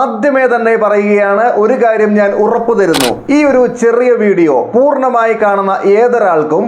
ആദ്യമേ തന്നെ പറയുകയാണ് ഒരു കാര്യം ഞാൻ ഉറപ്പു തരുന്നു. ഈ ഒരു ചെറിയ വീഡിയോ പൂർണമായി കാണുന്ന ഏതൊരാൾക്കും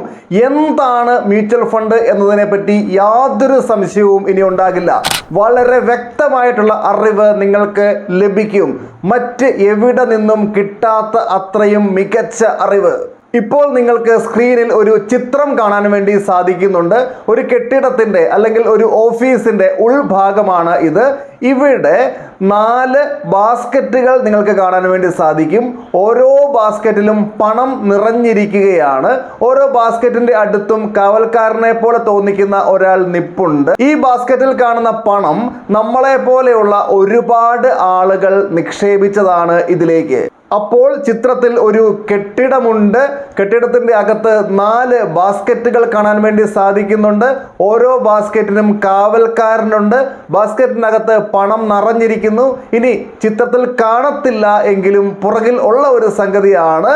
എന്താണ് മ്യൂച്വൽ ഫണ്ട് എന്നതിനെ പറ്റി യാതൊരു സംശയവും ഇനി ഉണ്ടാകില്ല. വളരെ വ്യക്തമായിട്ടുള്ള അറിവ് നിങ്ങൾക്ക് ലഭിക്കും. മറ്റ് എവിടെ നിന്നും കിട്ടാത്ത അത്രയും മികച്ച അറിവ്. ഇപ്പോൾ നിങ്ങൾക്ക് സ്ക്രീനിൽ ഒരു ചിത്രം കാണാൻ വേണ്ടി സാധിക്കുന്നുണ്ട്. ഒരു കെട്ടിടത്തിന്റെ അല്ലെങ്കിൽ ഒരു ഓഫീസിന്റെ ഉൾഭാഗമാണ് ഇത്. ഇവിടെ നാല് ബാസ്ക്കറ്റുകൾ നിങ്ങൾക്ക് കാണാൻ വേണ്ടി സാധിക്കും. ഓരോ ബാസ്ക്കറ്റിലും പണം നിറഞ്ഞിരിക്കുകയാണ്. ഓരോ ബാസ്ക്കറ്റിന്റെ അടുത്തും കാവൽക്കാരനെ പോലെ തോന്നിക്കുന്ന ഒരാൾ നിപ്പുണ്ട്. ഈ ബാസ്ക്കറ്റിൽ കാണുന്ന പണം നമ്മളെ പോലെയുള്ള ഒരുപാട് ആളുകൾ നിക്ഷേപിച്ചതാണ് ഇതിലേക്ക്. അപ്പോൾ ചിത്രത്തിൽ ഒരു കെട്ടിടമുണ്ട്. കെട്ടിടത്തിന്റെ അകത്ത് നാല് ബാസ്ക്കറ്റുകൾ കാണാൻ വേണ്ടി സാധിക്കുന്നുണ്ട്. ഓരോ ബാസ്ക്കറ്റിനും കാവൽക്കാരനുണ്ട്. ബാസ്ക്കറ്റിനകത്ത് പണം നിറഞ്ഞിരിക്കുന്നു. ഇനി ചിത്രത്തിൽ കാണത്തില്ല എങ്കിലും പുറകിൽ ഉള്ള ഒരു സംഗതിയാണ്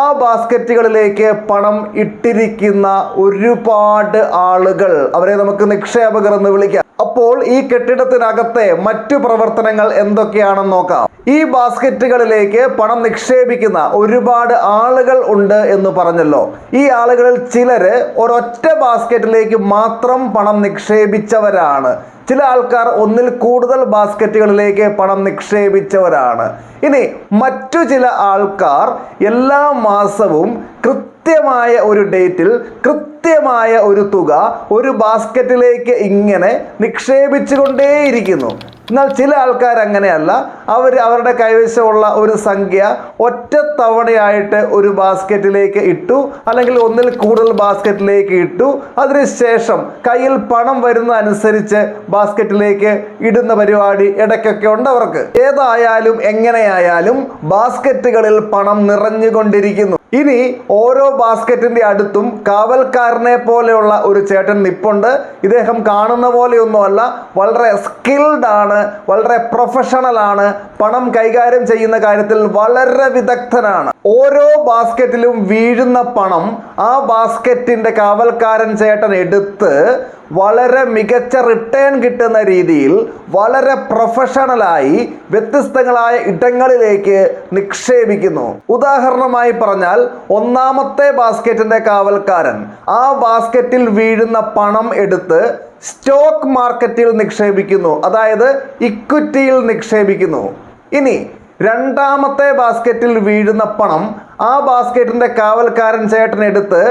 ആ ബാസ്ക്കറ്റുകളിലേക്ക് പണം ഇട്ടിരിക്കുന്ന ഒരുപാട് ആളുകൾ. അവരെ നമുക്ക് നിക്ഷേപകർ എന്ന് വിളിക്കാം. അപ്പോൾ ഈ കെട്ടിടത്തിനകത്തെ മറ്റു പ്രവർത്തനങ്ങൾ എന്തൊക്കെയാണെന്ന് നോക്കാം. ഈ ബാസ്ക്കറ്റുകളിലേക്ക് പണം നിക്ഷേപിക്കുന്ന ഒരുപാട് ആളുകൾ ഉണ്ട് എന്ന് പറഞ്ഞല്ലോ. ഈ ആളുകളിൽ ചിലര് ഒരൊറ്റ ബാസ്ക്കറ്റിലേക്ക് മാത്രം പണം നിക്ഷേപിച്ചവരാണ്. ചില ആൾക്കാർ ഒന്നിൽ കൂടുതൽ ബാസ്ക്കറ്റുകളിലേക്ക് പണം നിക്ഷേപിച്ചവരാണ്. ഇനി മറ്റു ചില ആൾക്കാർ എല്ലാ മാസവും കൃത്യമായ ഒരു ഡേറ്റിൽ കൃത്യമായ ഒരു തുക ഒരു ബാസ്ക്കറ്റിലേക്ക് ഇങ്ങനെ നിക്ഷേപിച്ചുകൊണ്ടേയിരിക്കുന്നു. എന്നാൽ ചില ആൾക്കാർ അങ്ങനെയല്ല. അവർ അവരുടെ കൈവശമുള്ള ഒരു സംഖ്യ ഒറ്റ തവണയായിട്ട് ഒരു ബാസ്ക്കറ്റിലേക്ക് ഇട്ടു അല്ലെങ്കിൽ ഒന്നിൽ കൂടുതൽ ബാസ്ക്കറ്റിലേക്ക് ഇട്ടു. അതിനുശേഷം കയ്യിൽ പണം വരുന്ന അനുസരിച്ച് ബാസ്ക്കറ്റിലേക്ക് ഇടുന്ന പരിപാടി ഇടയ്ക്കൊക്കെ ഉണ്ട് അവർക്ക്. ഏതായാലും എങ്ങനെയായാലും ബാസ്ക്കറ്റുകളിൽ പണം നിറഞ്ഞുകൊണ്ടിരിക്കുന്നു. ഇനി ഓരോ ബാസ്ക്കറ്റിന്റെ അടുത്തും കാവൽക്കാരനെ പോലെയുള്ള ഒരു ചേട്ടൻ നിപ്പുണ്ട്. ഇദ്ദേഹം കാണുന്ന പോലെയൊന്നുമല്ല. വളരെ സ്കിൽഡ് ആണ്. വളരെ പ്രൊഫഷണൽ ആണ്. പണം കൈകാര്യം ചെയ്യുന്ന കാര്യത്തിൽ വളരെ വിദഗ്ധനാണ്. ഓരോ ബാസ്ക്കറ്റിലും വീഴുന്ന പണം ആ ബാസ്ക്കറ്റിന്റെ കാവൽക്കാരൻ ചേട്ടൻ എടുത്ത് വളരെ മികച്ച റിട്ടേൺ കിട്ടുന്ന രീതിയിൽ വളരെ പ്രൊഫഷണലായി വ്യത്യസ്തങ്ങളായ ഇടങ്ങളിലേക്ക് നിക്ഷേപിക്കുന്നു. ഉദാഹരണമായി പറഞ്ഞാൽ ഒന്നാമത്തെ ബാസ്ക്കറ്റിന്റെ കാവൽക്കാരൻ ആ ബാസ്ക്കറ്റിൽ വീഴുന്ന പണം എടുത്ത് സ്റ്റോക്ക് മാർക്കറ്റിൽ നിക്ഷേപിക്കുന്നു. അതായത് ഇക്വിറ്റിയിൽ നിക്ഷേപിക്കുന്നു. ഇനി രണ്ടാമത്തെ ബാസ്ക്കറ്റിൽ വീഴുന്ന പണം ആ ബാസ്ക്കറ്റിന്റെ കാവൽക്കാരൻ ചേട്ടൻ എടുത്ത്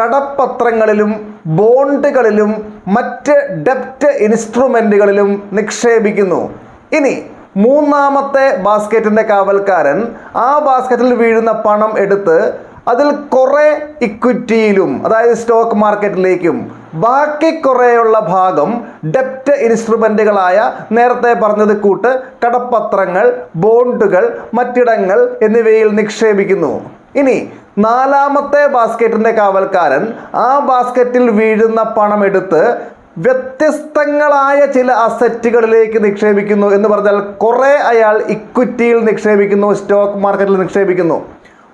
കടപ്പത്രങ്ങളിലും ബോണ്ടുകളിലും മറ്റ് ഡെപ്റ്റ് ഇൻസ്ട്രുമെന്റുകളിലും നിക്ഷേപിക്കുന്നു. ഇനി മൂന്നാമത്തെ ബാസ്ക്കറ്റിന്റെ കാവൽക്കാരൻ ആ ബാസ്ക്കറ്റിൽ വീഴുന്ന പണം എടുത്ത് അതിൽ കുറേ ഇക്വിറ്റിയിലും അതായത് സ്റ്റോക്ക് മാർക്കറ്റിലേക്കും ബാക്കി കുറേയുള്ള ഭാഗം ഡെപ്റ്റ് ഇൻസ്ട്രുമെന്റുകളായ നേരത്തെ പറഞ്ഞത് കൂട്ട് കടപ്പത്രങ്ങൾ ബോണ്ടുകൾ മറ്റിടങ്ങൾ എന്നിവയിൽ നിക്ഷേപിക്കുന്നു. ഇനി നാലാമത്തെ ബാസ്ക്കറ്റിന്റെ കാവൽക്കാരൻ ആ ബാസ്ക്കറ്റിൽ വീഴുന്ന പണം എടുത്ത് വ്യത്യസ്തങ്ങളായ ചില അസറ്റുകളിലേക്ക് നിക്ഷേപിക്കുന്നു എന്ന് പറഞ്ഞാൽ കുറേ അയാൾ ഇക്വിറ്റിയിൽ നിക്ഷേപിക്കുന്നു സ്റ്റോക്ക് മാർക്കറ്റിൽ നിക്ഷേപിക്കുന്നു.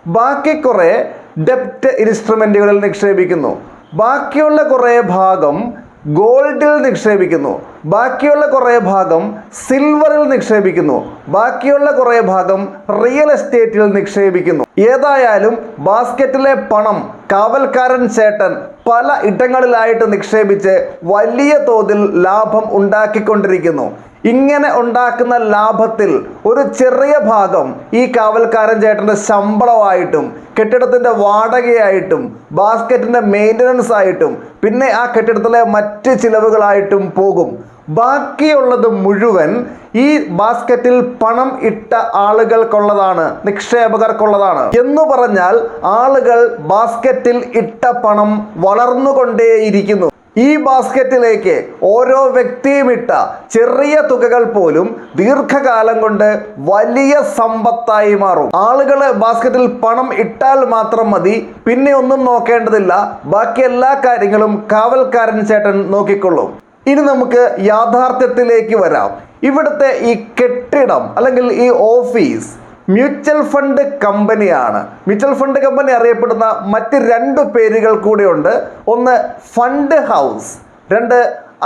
ബാക്കി കുറേ ഡെപ്റ്റ് ഇൻസ്ട്രുമെന്റുകളിൽ നിക്ഷേപിക്കുന്നു. ബാക്കിയുള്ള കുറേ ഭാഗം ഗോൾഡിൽ നിക്ഷേപിക്കുന്നു. ബാക്കിയുള്ള കുറേ ഭാഗം സിൽവറിൽ നിക്ഷേപിക്കുന്നു. ബാക്കിയുള്ള കുറേ ഭാഗം റിയൽ എസ്റ്റേറ്റിൽ നിക്ഷേപിക്കുന്നു. ഏതായാലും ബാസ്ക്കറ്റിലെ പണം കാവൽക്കാരൻ ചേട്ടൻ പല ഇടങ്ങളിലായിട്ട് നിക്ഷേപിച്ച് വലിയ തോതിൽ ലാഭം ഉണ്ടാക്കിക്കൊണ്ടിരിക്കുന്നു. ഇങ്ങനെ ഉണ്ടാക്കുന്ന ലാഭത്തിൽ ഒരു ചെറിയ ഭാഗം ഈ കാവൽക്കാരൻ ചേട്ടന്റെ ശമ്പളമായിട്ടും കെട്ടിടത്തിന്റെ വാടകയായിട്ടും ബാസ്ക്കറ്റിന്റെ മെയിന്റനൻസ് ആയിട്ടും പിന്നെ ആ കെട്ടിടത്തിലെ മറ്റ് ചിലവുകളായിട്ടും പോകും. ബാക്കിയുള്ളത് മുഴുവൻ ഈ ബാസ്ക്കറ്റിൽ പണം ഇട്ട ആളുകൾക്കുള്ളതാണ് നിക്ഷേപകർക്കുള്ളതാണ്. എന്ന് പറഞ്ഞാൽ ആളുകൾ ബാസ്ക്കറ്റിൽ ഇട്ട പണം വളർന്നുകൊണ്ടേയിരിക്കുന്നു. ഈ ബാസ്ക്കറ്റിലേക്ക് ഓരോ വ്യക്തിയും ഇട്ട ചെറിയ തുകകൾ പോലും ദീർഘകാലം കൊണ്ട് വലിയ സമ്പത്തായി മാറും. ആളുകൾ ബാസ്ക്കറ്റിൽ പണം ഇട്ടാൽ മാത്രം മതി. പിന്നെ ഒന്നും നോക്കേണ്ടതില്ല. ബാക്കി എല്ലാ കാര്യങ്ങളും കാവൽക്കാരൻ ചേട്ടൻ നോക്കിക്കൊള്ളും. ഇനി നമുക്ക് യാഥാർത്ഥ്യത്തിലേക്ക് വരാം. ഇവിടുത്തെ ഈ കെട്ടിടം അല്ലെങ്കിൽ ഈ ഓഫീസ് മ്യൂച്വൽ ഫണ്ട് കമ്പനിയാണ്. മ്യൂച്വൽ ഫണ്ട് കമ്പനി അറിയപ്പെടുന്ന മറ്റ് രണ്ട് പേരുകൾ കൂടെയുണ്ട്. ഒന്ന് ഫണ്ട് ഹൗസ് രണ്ട്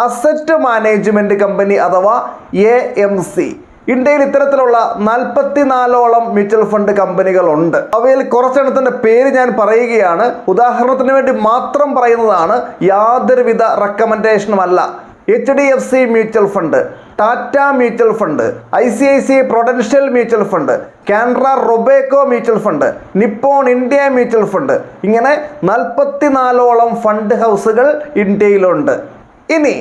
അസറ്റ് മാനേജ്മെന്റ് കമ്പനി അഥവാ എ എം സി ഇന്ത്യയിൽ ഇത്തരത്തിലുള്ള നാൽപ്പത്തിനാലോളം മ്യൂച്വൽ ഫണ്ട് കമ്പനികളുണ്ട്. അവയിൽ കുറച്ചെണ്ണത്തിന്റെ പേര് ഞാൻ പറയുകയാണ്. ഉദാഹരണത്തിന് വേണ്ടി മാത്രം പറയുന്നതാണ് യാതൊരുവിധ റെക്കമെൻഡേഷനുമല്ല H D F C mutual fund. Tata mutual fund I C I C Prudential mutual fund Canara Robeco mutual fund Nippon India mutual fund ഇങ്ങനെ നാൽപ്പത്തിനാലോളം ഫണ്ട് ഹൗസുകൾ ഇന്ത്യയിലുണ്ട്. ഇനി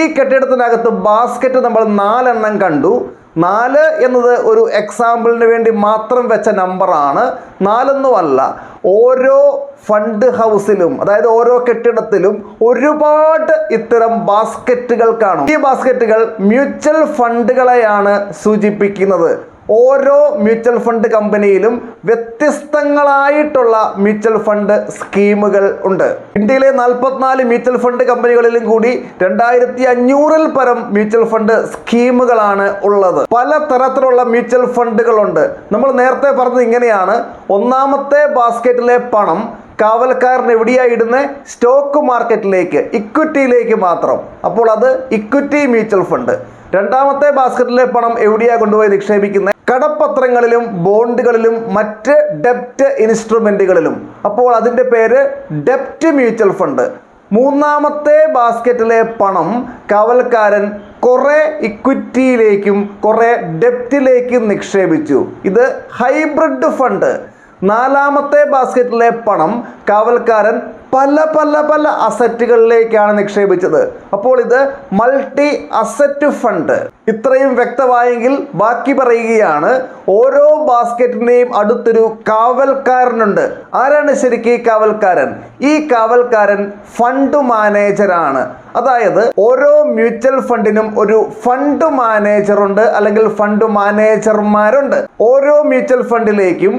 ഈ കെട്ടിടത്തിനകത്ത് ബാസ്ക്കറ്റ് നമ്മൾ നാലെണ്ണം കണ്ടു. നാല് എന്നത് ഒരു എക്സാമ്പിളിന് വേണ്ടി മാത്രം വെച്ച നമ്പറാണ് നാലൊന്നുമല്ല ഓരോ ഫണ്ട് ഹൗസിലും അതായത് ഓരോ കെട്ടിടത്തിലും ഒരുപാട് ഇത്തരം ബാസ്ക്കറ്റുകൾ കാണും. ഈ ബാസ്ക്കറ്റുകൾ മ്യൂച്വൽ ഫണ്ടുകളെയാണ് സൂചിപ്പിക്കുന്നത്. ഓരോ മ്യൂച്വൽ ഫണ്ട് കമ്പനിയിലും വ്യത്യസ്തങ്ങളായിട്ടുള്ള മ്യൂച്വൽ ഫണ്ട് സ്കീമുകൾ ഉണ്ട്. ഇന്ത്യയിലെ നാൽപ്പത്തിനാല് മ്യൂച്വൽ ഫണ്ട് കമ്പനികളിലും കൂടി രണ്ടായിരത്തി അഞ്ഞൂറിൽ പരം മ്യൂച്വൽ ഫണ്ട് സ്കീമുകളാണ് ഉള്ളത്. പല തരത്തിലുള്ള മ്യൂച്വൽ ഫണ്ടുകളുണ്ട് നമ്മൾ നേരത്തെ പറഞ്ഞത് ഇങ്ങനെയാണ്. ഒന്നാമത്തെ ബാസ്ക്കറ്റിലെ പണം കാവൽക്കാരൻ എവിടെയാ ഇടുന്നത് സ്റ്റോക്ക് മാർക്കറ്റിലേക്ക് ഇക്വിറ്റിയിലേക്ക് മാത്രം. അപ്പോൾ അത് ഇക്വിറ്റി മ്യൂച്വൽ ഫണ്ട് രണ്ടാമത്തെ ബാസ്ക്കറ്റിലെ പണം എവിടെയാ കൊണ്ടുപോയി നിക്ഷേപിക്കുന്നത് കടപ്പത്രങ്ങളിലും ബോണ്ടുകളിലും മറ്റ് ഡെപ്റ്റ് ഇൻസ്ട്രുമെന്റുകളിലും. അപ്പോൾ അതിന്റെ പേര് ഡെപ്റ്റ് മ്യൂച്വൽ ഫണ്ട്. മൂന്നാമത്തെ ബാസ്ക്കറ്റിലെ പണം കവൽക്കാരൻ കുറേ ഇക്വിറ്റിയിലേക്കും കുറേ ഡെപ്റ്റിലേക്കും നിക്ഷേപിച്ചു. ഇത് ഹൈബ്രിഡ് ഫണ്ട്. നാലാമത്തെ ബാസ്ക്കറ്റിലെ പണം കാവൽക്കാരൻ പല പല പല അസറ്റുകളിലേക്കാണ് നിക്ഷേപിച്ചത്. അപ്പോൾ ഇത് മൾട്ടി അസറ്റ് ഫണ്ട്. ഇത്രയും വ്യക്തമായെങ്കിൽ ബാക്കി പറയുകയാണ് ഓരോ ബാസ്ക്കറ്റിന്റെയും അടുത്തൊരു കാവൽക്കാരനുണ്ട്. ആരാണ് ശരിക്കും ഈ കാവൽക്കാരൻ? ഈ കാവൽക്കാരൻ ഫണ്ട് മാനേജറാണ് അതായത് ഓരോ മ്യൂച്വൽ ഫണ്ടിനും ഒരു ഫണ്ട് മാനേജറുണ്ട് അല്ലെങ്കിൽ ഫണ്ട് മാനേജർമാരുണ്ട്. ഓരോ മ്യൂച്വൽ ഫണ്ടിലേക്കും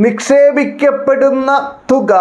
നിക്ഷേപിക്കപ്പെടുന്ന തുക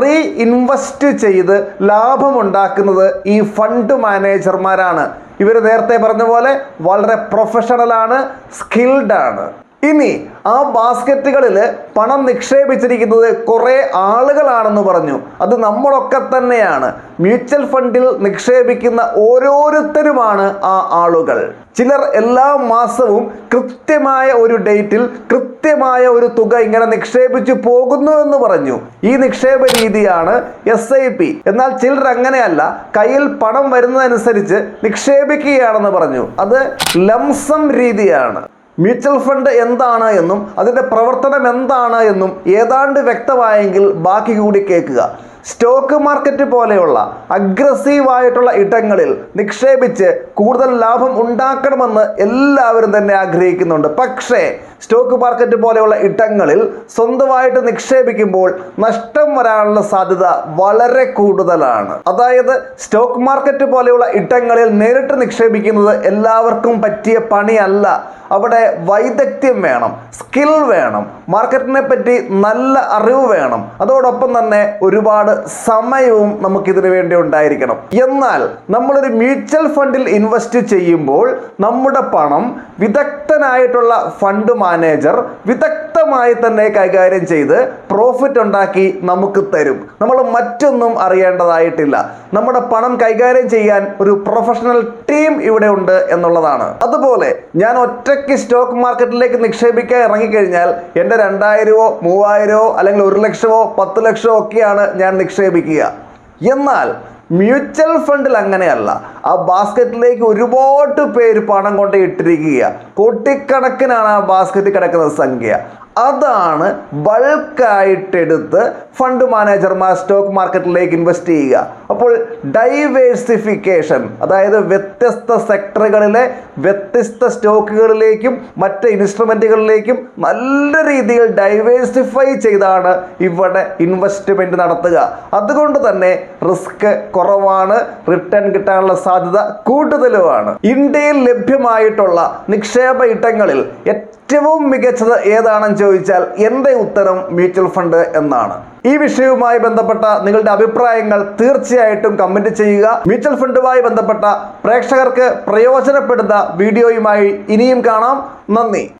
റീ ഇൻവെസ്റ്റ് ചെയ്ത് ലാഭമുണ്ടാക്കുന്നത് ഈ ഫണ്ട് മാനേജർമാരാണ്. ഇവർ നേരത്തെ പറഞ്ഞ പോലെ വളരെ പ്രൊഫഷണലാണ് സ്കിൽഡാണ് ഇനി ആ ബാസ്ക്കറ്റുകളിൽ പണം നിക്ഷേപിച്ചിരിക്കുന്നത് കുറേ ആളുകളാണെന്ന് പറഞ്ഞു. അത് നമ്മളൊക്കെ തന്നെയാണ്. മ്യൂച്വൽ ഫണ്ടിൽ നിക്ഷേപിക്കുന്ന ഓരോരുത്തരുമാണ് ആ ആളുകൾ. ചിലർ എല്ലാ മാസവും കൃത്യമായ ഒരു ഡേറ്റിൽ കൃത്യമായ ഒരു തുക ഇങ്ങനെ നിക്ഷേപിച്ചു പോകുന്നു എന്ന് പറഞ്ഞു. ഈ നിക്ഷേപ രീതിയാണ് എസ് ഐ പി. എന്നാൽ ചിലർ അങ്ങനെയല്ല. കയ്യിൽ പണം വരുന്നതനുസരിച്ച് നിക്ഷേപിക്കുകയാണെന്ന് പറഞ്ഞു. അത് ലംസം രീതിയാണ്. മ്യൂച്വൽ ഫണ്ട് എന്താണ് എന്നും അതിന്റെ പ്രവർത്തനം എന്താണ് എന്നും ഏതാണ്ട് വ്യക്തമായെങ്കിൽ ബാക്കി കൂടി കേൾക്കുക. സ്റ്റോക്ക് മാർക്കറ്റ് പോലെയുള്ള അഗ്രസീവായിട്ടുള്ള ഇടങ്ങളിൽ നിക്ഷേപിച്ച് കൂടുതൽ ലാഭം ഉണ്ടാക്കണമെന്ന് എല്ലാവരും തന്നെ ആഗ്രഹിക്കുന്നുണ്ട്. പക്ഷേ സ്റ്റോക്ക് മാർക്കറ്റ് പോലെയുള്ള ഇടങ്ങളിൽ സ്വന്തമായിട്ട് നിക്ഷേപിക്കുമ്പോൾ നഷ്ടം വരാനുള്ള സാധ്യത വളരെ കൂടുതലാണ്. അതായത് സ്റ്റോക്ക് മാർക്കറ്റ് പോലെയുള്ള ഇടങ്ങളിൽ നേരിട്ട് നിക്ഷേപിക്കുന്നത് എല്ലാവർക്കും പറ്റിയ പണിയല്ല. അവിടെ വൈദഗ്ധ്യം വേണം സ്കിൽ വേണം മാർക്കറ്റിനെ പറ്റി നല്ല അറിവ് വേണം. അതോടൊപ്പം തന്നെ ഒരുപാട് സമയവും നമുക്കിതിനു വേണ്ടി ഉണ്ടായിരിക്കണം. എന്നാൽ നമ്മളൊരു മ്യൂച്വൽ ഫണ്ടിൽ ഇൻവെസ്റ്റ് ചെയ്യുമ്പോൾ നമ്മുടെ പണം വിദഗ്ധനായിട്ടുള്ള ഫണ്ട് മാനേജർ വിദഗ്ധമായി തന്നെ കൈകാര്യം ചെയ്ത് പ്രോഫിറ്റ് ഉണ്ടാക്കി നമുക്ക് തരും. നമ്മൾ മറ്റൊന്നും അറിയേണ്ടതായിട്ടില്ല. നമ്മുടെ പണം കൈകാര്യം ചെയ്യാൻ ഒരു പ്രൊഫഷണൽ ടീം ഇവിടെ ഉണ്ട് എന്നുള്ളതാണ്. അതുപോലെ ഞാൻ ഒറ്റയ്ക്ക് സ്റ്റോക്ക് മാർക്കറ്റിലേക്ക് നിക്ഷേപിക്കാൻ ഇറങ്ങിക്കഴിഞ്ഞാൽ എന്റെ രണ്ടായിരമോ മൂവായിരമോ അല്ലെങ്കിൽ ഒരു ലക്ഷമോ പത്ത് ലക്ഷമോ ഒക്കെയാണ് ഞാൻ നിക്ഷേപിക്കുക. എന്നാൽ മ്യൂച്വൽ ഫണ്ടിൽ അങ്ങനെയല്ല. ആ ബാസ്ക്കറ്റിലേക്ക് ഒരുപാട് പേര് പണം കൊണ്ട് ഇട്ടിരിക്കുക. കോട്ടിക്കണക്കിനാണ് ആ ബാസ്ക്കറ്റിൽ കിടക്കുന്ന സംഖ്യ. അതാണ് ബൾക്കായിട്ടെടുത്ത് ഫണ്ട് മാനേജർമാർ സ്റ്റോക്ക് മാർക്കറ്റിലേക്ക് ഇൻവെസ്റ്റ് ചെയ്യുക. അപ്പോൾ ഡൈവേഴ്സിഫിക്കേഷൻ അതായത് വ്യത്യസ്ത സെക്ടറുകളിലെ വ്യത്യസ്ത സ്റ്റോക്കുകളിലേക്കും മറ്റ് ഇൻസ്ട്രുമെന്റുകളിലേക്കും നല്ല രീതിയിൽ ഡൈവേഴ്സിഫൈ ചെയ്താണ് ഇവിടെ ഇൻവെസ്റ്റ്മെന്റ് നടത്തുക. അതുകൊണ്ട് തന്നെ റിസ്ക് കുറവാണ് റിട്ടേൺ കിട്ടാനുള്ള സാധ്യത കൂടുതലുമാണ്. ഇന്ത്യയിൽ ലഭ്യമായിട്ടുള്ള നിക്ഷേപ ഇട്ടങ്ങളിൽ ഏറ്റവും മികച്ചത് ഏതാണെന്ന് എന്റെ ഉത്തരം മ്യൂച്വൽ ഫണ്ട് എന്നാണ്. ഈ വിഷയവുമായി ബന്ധപ്പെട്ട നിങ്ങളുടെ അഭിപ്രായങ്ങൾ തീർച്ചയായിട്ടും കമന്റ് ചെയ്യുക. മ്യൂച്വൽ ഫണ്ടുമായി ബന്ധപ്പെട്ട പ്രേക്ഷകർക്ക് പ്രയോജനപ്പെടുന്ന വീഡിയോയുമായി ഇനിയും കാണാം. നന്ദി.